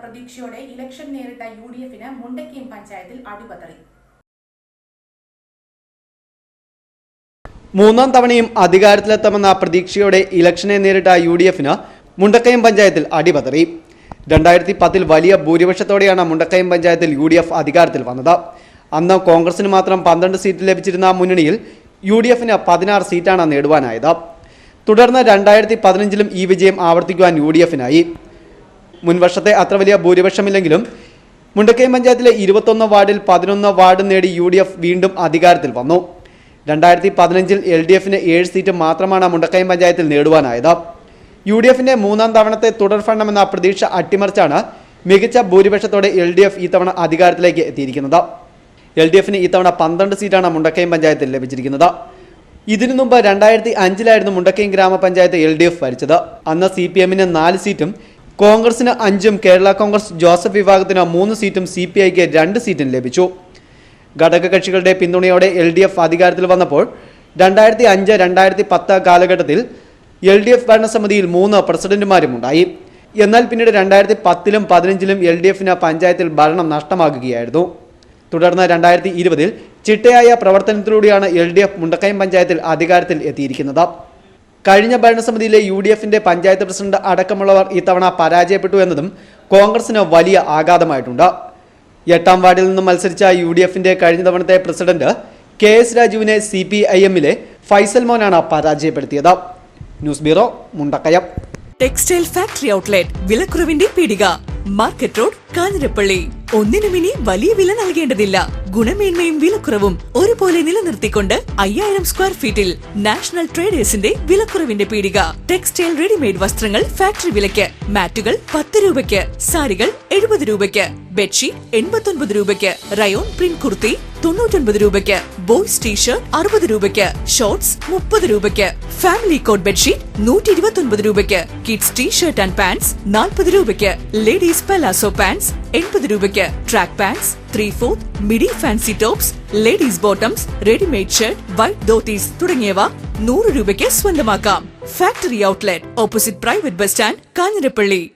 പ്രതീക്ഷയോടെ ഇലക്ഷൻ നേരിട്ട U D എഫിന് മുണ്ടക്കയം പഞ്ചായത്തിൽ അടിപതറി. മൂന്നാം തവണയും അധികാരത്തിലെത്തുമെന്ന പ്രതീക്ഷയോടെ ഇലക്ഷനെ നേരിട്ട യു ഡി എഫിന് മുണ്ടക്കയം പഞ്ചായത്തിൽ അടിപതറി. രണ്ടായിരത്തി പത്തിൽ വലിയ ഭൂരിപക്ഷത്തോടെയാണ് മുണ്ടക്കയം പഞ്ചായത്തിൽ യു ഡി എഫ് അധികാരത്തിൽ വന്നത്. അന്ന് കോൺഗ്രസിന് മാത്രം പന്ത്രണ്ട് സീറ്റ് ലഭിച്ചിരുന്ന മുന്നണിയിൽ യു ഡി എഫിന് പതിനാറ് സീറ്റാണ് നേടുവാനായത്. തുടർന്ന് രണ്ടായിരത്തി പതിനഞ്ചിലും ഈ വിജയം ആവർത്തിക്കുവാൻ യു ഡി എഫിനായി മുൻവർഷത്തെ അത്ര വലിയ ഭൂരിപക്ഷമില്ലെങ്കിലും മുണ്ടക്കയം പഞ്ചായത്തിലെ ഇരുപത്തൊന്ന് വാർഡിൽ പതിനൊന്ന് വാർഡ് നേടി യു വീണ്ടും അധികാരത്തിൽ വന്നു. രണ്ടായിരത്തി പതിനഞ്ചിൽ എൽ ഡി എഫിന് ഏഴ് സീറ്റ് മാത്രമാണ് മുണ്ടക്കയം പഞ്ചായത്തിൽ നേടുവാനായത്. യു ഡി എഫിന്റെ മൂന്നാം തവണത്തെ തുടർ ഭരണമെന്ന പ്രതീക്ഷ അട്ടിമറിച്ചാണ് മികച്ച ഭൂരിപക്ഷത്തോടെ എൽ ഡി എഫ് ഇത്തവണ അധികാരത്തിലേക്ക് എത്തിയിരിക്കുന്നത്. എൽ ഡി എഫിന് ഇത്തവണ പന്ത്രണ്ട് സീറ്റാണ് മുണ്ടക്കയം പഞ്ചായത്തിൽ ലഭിച്ചിരിക്കുന്നത്. ഇതിനു മുമ്പ് രണ്ടായിരത്തി അഞ്ചിലായിരുന്നു മുണ്ടക്കയം ഗ്രാമപഞ്ചായത്ത് എൽ ഡി എഫ് ഭരിച്ചത്. അന്ന് സി പി എമ്മിന് നാല് സീറ്റും കോൺഗ്രസിന് അഞ്ചും കേരള കോൺഗ്രസ് ജോസഫ് വിഭാഗത്തിന് മൂന്ന് സീറ്റും സി പി ഐക്ക് രണ്ട് സീറ്റും ലഭിച്ചു. ഘടകകക്ഷികളുടെ പിന്തുണയോടെ എൽ ഡി എഫ് അധികാരത്തിൽ വന്നപ്പോൾ രണ്ടായിരത്തി അഞ്ച് രണ്ടായിരത്തി പത്ത് കാലഘട്ടത്തിൽ എൽ ഡി എഫ് ഭരണസമിതിയിൽ മൂന്ന് പ്രസിഡന്റുമാരും ഉണ്ടായി എന്നാൽ പിന്നീട് രണ്ടായിരത്തി പത്തിലും പതിനഞ്ചിലും എൽ ഡി എഫിന് പഞ്ചായത്തിൽ ഭരണം നഷ്ടമാകുകയായിരുന്നു. തുടർന്ന് രണ്ടായിരത്തി ഇരുപതിൽ ചിട്ടയായ പ്രവർത്തനത്തിലൂടെയാണ് എൽ ഡി എഫ് മുണ്ടക്കയം പഞ്ചായത്തിൽ അധികാരത്തിൽ എത്തിയിരിക്കുന്നത്. കഴിഞ്ഞ ഭരണസമിതിയിലെ യു ഡി എഫിന്റെ പഞ്ചായത്ത് പ്രസിഡന്റ് അടക്കമുള്ളവർ ഇത്തവണ പരാജയപ്പെട്ടു എന്നതും കോൺഗ്രസിന് വലിയ ആഘാതമായിട്ടുണ്ട്. എട്ടാം വാർഡിൽ നിന്നും മത്സരിച്ച യു ഡി എഫിന്റെ കഴിഞ്ഞ തവണത്തെ പ്രസിഡന്റ് കെ എസ് രാജുവിനെ സി പി ഐ എമ്മിലെ ഫൈസൽ മോനാണ് പരാജയപ്പെടുത്തിയത്. News bureau Mundakayam. Textile factory outlet വിലക്കുറവിന്റെ പീടിക. Market road Kanjirappally. ഒന്നിനും ഇനി വലിയ വില നൽകേണ്ടതില്ല. ഗുണമേന്മയും വിലക്കുറവും ഒരുപോലെ നിലനിർത്തിക്കൊണ്ട് അയ്യായിരം സ്ക്വയർ ഫീറ്റിൽ നാഷണൽ ട്രേഡേഴ്സിന്റെ വിലക്കുറവിന്റെ പീടിക. ടെക്സ്റ്റൈൽ റെഡിമെയ്ഡ് വസ്ത്രങ്ങൾ ഫാക്ടറി വിലയ്ക്ക്. മാറ്റുകൾ പത്ത് രൂപയ്ക്ക്. സാരികൾ എഴുപത് രൂപയ്ക്ക്. ബെഡ്ഷീറ്റ് എൺപത്തൊൻപത് രൂപയ്ക്ക്. റയോൺ പ്രിന്റ് കുർത്തി തൊണ്ണൂറ്റൊൻപത് രൂപയ്ക്ക്. ബോയ്സ് ടീഷർട്ട് അറുപത് രൂപയ്ക്ക്. ഷോർട്സ് മുപ്പത് രൂപയ്ക്ക്. ഫാമിലി കോട്ട് ബെഡ്ഷീറ്റ് നൂറ്റി ഇരുപത്തൊൻപത് രൂപയ്ക്ക്. കിഡ്സ് ടീഷർട്ട് ആൻഡ് പാൻസ് നാൽപ്പത് രൂപയ്ക്ക്. ലേഡീസ് പലാസോ പാൻസ് എൺപത് രൂപയ്ക്ക് track pants three fourth midi fancy tops ladies bottoms readymade shirt white dhotis തുടങ്ങിയവ നൂറ് രൂപയ്ക്ക് സ്വന്തമാക്കാം. Factory outlet opposite private bus stand Kanjirappally.